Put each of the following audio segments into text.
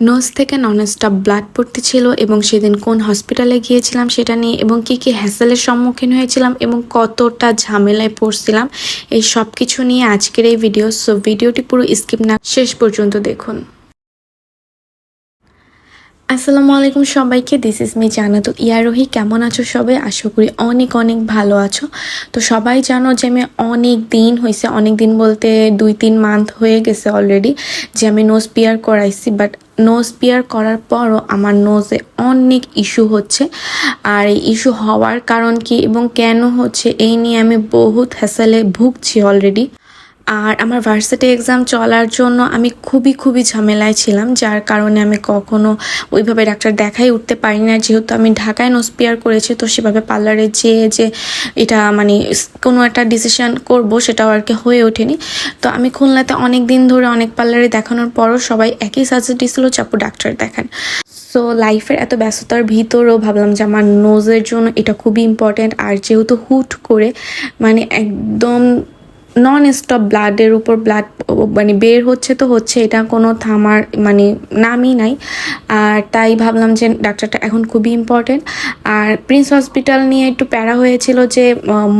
Nose থেকে nonstop blood পড়তে ছিল এবং সেদিন কোন হসপিটালে গিয়েছিলাম সেটা নিয়ে এবং কি কি হ্যাসেলের সম্মুখীন হয়েছিলাম এবং কতটা ঝামেলায় পড়ছিলাম, এই সব কিছু নিয়ে আজকের এই ভিডিও সো ভিডিওটি পুরো স্কিপ না, শেষ পর্যন্ত দেখুন। আসসালামু আলাইকুম সবাইকে দিস ইজ মি জানাতো ইয়ারোহি, কেমন আছো সবাই? আশা করি অনেক অনেক ভালো আছো। তো সবাই জানো যে আমি অনেক দিন হয়েছে অনেক দিন বলতে দুই তিন মান্থ হয়ে গেছে অলরেডি যে আমি নোজ পিয়ার করাইছি বাট নোজ পিয়ার করার পরও আমার নোজে অনেক ইস্যু হচ্ছে। আর এই ইস্যু হওয়ার কারণ কি এবং কেন হচ্ছে এই নিয়ে আমি বহুত হ্যাসালে ভুগছি অলরেডি আর আমার ভার্সিটি এক্সাম চলার জন্য আমি খুবই খুবই ঝামেলায় ছিলাম, যার কারণে আমি কখনো ওইভাবে ডাক্তার দেখাই উঠতে পারি না যেহেতু আমি ঢাকায় নোসপিয়ার করেছি, তো সেভাবে পার্লারে যেয়ে যে এটা মানে কোনো একটা ডিসিশন করব সেটাও আর কি হয়ে ওঠেনি। তো আমি খুলনাতে অনেক দিন ধরে অনেক পার্লারে দেখানোর পরও সবাই একই সাজেস্ট দিয়েছিল চাপু ডাক্তার দেখান। সো লাইফের এত ব্যস্ততার ভিতরেও ভাবলাম যে আমার নোজের জন্য এটা খুবই ইম্পর্ট্যান্ট আর যেহেতু হুট করে মানে একদম নন স্টপ ব্লাডের উপর ব্লাড মানে বের হচ্ছে তো হচ্ছে, এটা কোনো থামার মানে নামই নাই। আর তাই ভাবলাম যে ডাক্তারটা এখন খুবই ইম্পর্টেন্ট আর প্রিন্স হসপিটাল নিয়ে একটু প্যারা হয়েছিল যে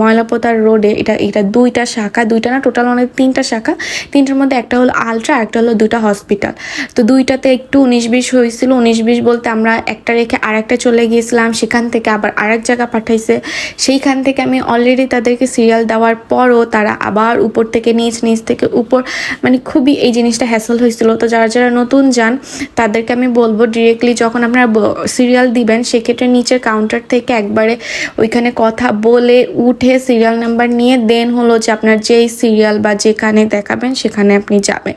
ময়লাপোতার রোডে, এটা এটা দুইটা শাখা, দুইটা না টোটাল অনেক তিনটা শাখা। তিনটার মধ্যে একটা হলো আলট্রা একটা হলো দুইটা হসপিটাল তো দুইটাতে একটু উনিশ বিশ হয়েছিল। উনিশ বিশ বলতে আমরা একটা রেখে আর একটা চলে গিয়েছিলাম, সেখান থেকে আবার আরেক জায়গা পাঠাইছে। সেইখান থেকে আমি অলরেডি তাদেরকে সিরিয়াল দেওয়ার পরও তারা আবার উপর থেকে নিচ নিচ থেকে উপর। মানে খুবই এই জিনিসটা হ্যাসল হয়েছিল। তো যারা যারা নতুন যান, তাদেরকে আমি বলব ডিরেক্টলি যখন আপনারা সিরিয়াল দিবেন, সেক্ষেত্রে নিচের কাউন্টার থেকে একবারে ওইখানে কথা বলে উঠে সিরিয়াল নাম্বার নিয়ে দেন হলো যে আপনার যেই সিরিয়াল বা যেখানে দেখাবেন, সেখানে আপনি যাবেন।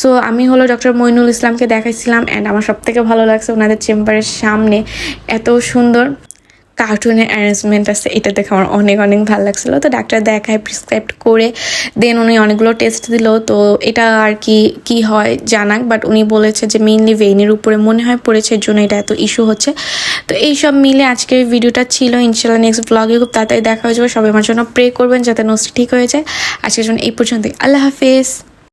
সো আমি হলো ডক্টর মইনুল ইসলামকে দেখাইছিলাম অ্যান্ড আমার সব থেকে ভালো লাগছে ওনাদের চেম্বারের সামনে। এত সুন্দর। কার্টুনের অ্যারেঞ্জমেন্ট আছে, এটা দেখে আমার অনেক অনেক ভালো লাগছিল। তো ডাক্তার দেখায় প্রিসক্রাইব করে দেন উনি অনেকগুলো টেস্ট দিল। তো এটা আর কি কি হয় জানাক বাট উনি বলেছে যে মেইনলি ভেইনের উপরে মনে হয় পড়েছে, এর জন্য এটা এত ইস্যু হচ্ছে। তো এই সব মিলে আজকের ভিডিওটা ছিল। ইনশাল্লাহ নেক্সট ব্লগে খুব তাড়াতাড়ি দেখা হয়ে যাবে। সবাই আমার জন্য প্রে করবেন, যাতে নোটস ঠিক হয়ে যায়। আজকের জন্য এই পর্যন্তই। আল্লাহ হাফেজ।